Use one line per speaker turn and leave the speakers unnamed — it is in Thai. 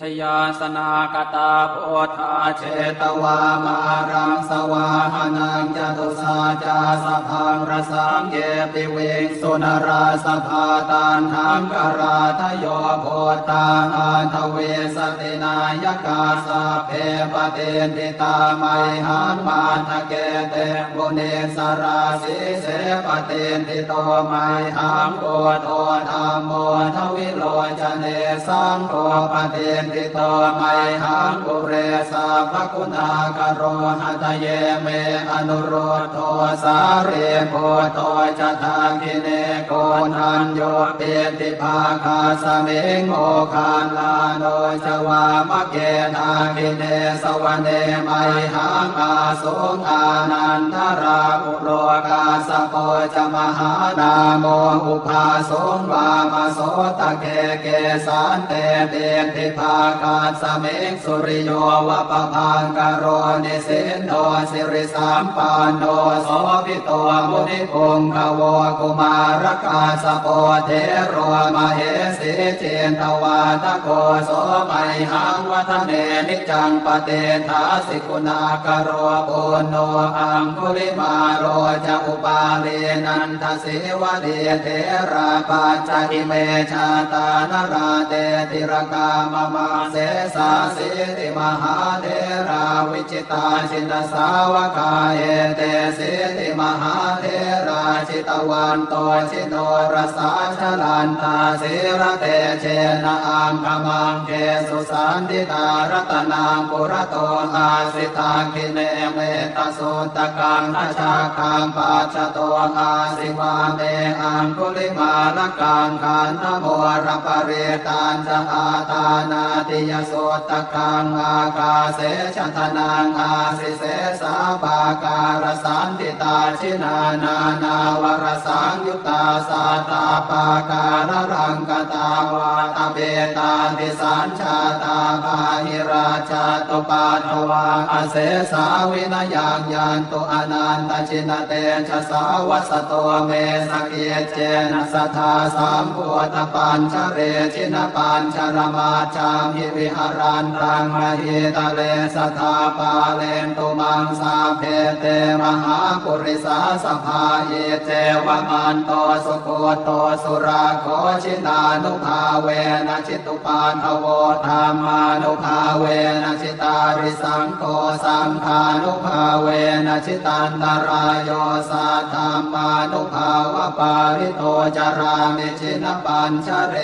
ชยาสนากตาโพธาเชต
ตวามารังสวา หานังจตุสาจาสะพังรสังเยปิเวงสุนราสภาตานทังกราทโยโพตาอันทเวสตินายกาสะเพปเตนติตาไมหังมาทะเกเตบุเนสราสิเสปเตนติโตไมหังโอโทธรรมโมทวิโลจเนสังโฆปเตนติโตไมหังปุเรสาภคุณากโรหัตเยเมอนุโรธโทสาเรโพโตจะทาคิเนโกนันโยเปติภาคาสเมงโอคาลาโนจวามะเกทาคิเนสวเนไมหังอาสงอานันทราอุโลกาสโปจะมหานาโมอุปาสงวามาโสตะเกเกสานเตเตติภาคาสเมงสุริโยวะปะพังกโรนิสินโนสิริสามปานโนโสภิโตมุนิพงกวกุมารกาสโปเทโรมเหสีเจนตวาตโกโสไมหังวัฒเนนิจังปเตทาสิกุณากโรปุโนอังคุลิมาโรจะอุปาเลนันทสิวะเดเทราปัจจิเมชาตานราเตติรกามมาเสสาสิติมหาเทราวิจิตาชินสาวกาเอเตสิติมหาเทราชิตวันโตชิโนรสาชลันตาสิระเตเชนะอังคมังเกสุสันติตารตนังปุระโตอาสิตาคิเนเมตโสตกังนาชาคังปัจจโตอาสิวาเมอังคุลิมาลกังขันนโมรปเรตานจะอาตานาติยโสตกังอากาเสชะทนังอาสิเสสาปาการสันติตาชินานานาวรสังยุตตาสาตาปาการรังกตาวาตเบตาติสัญชาตาภาหิราชาตุปาทวาอเสสาวินยังยันตุอนันตชินเตชะสาวัสโตเมสกเกเจนะสัทธาสามโพธปัญชเรชินปัญชรมาจามิวิหารันตังมหิตะเลสัทาปาเลนตุมังสาเพเตมหาปุริสาสภาเยเจวมันโตสุโคโตสุราโคชินานุภาเวนะชิตุปานทโวธรรมานุภาเวนะชิตาริสังโฆสังฆานุภาเวนะชิตันตรายโยสัทธามานุภาวะปาริโตจารามิชินปัญชเร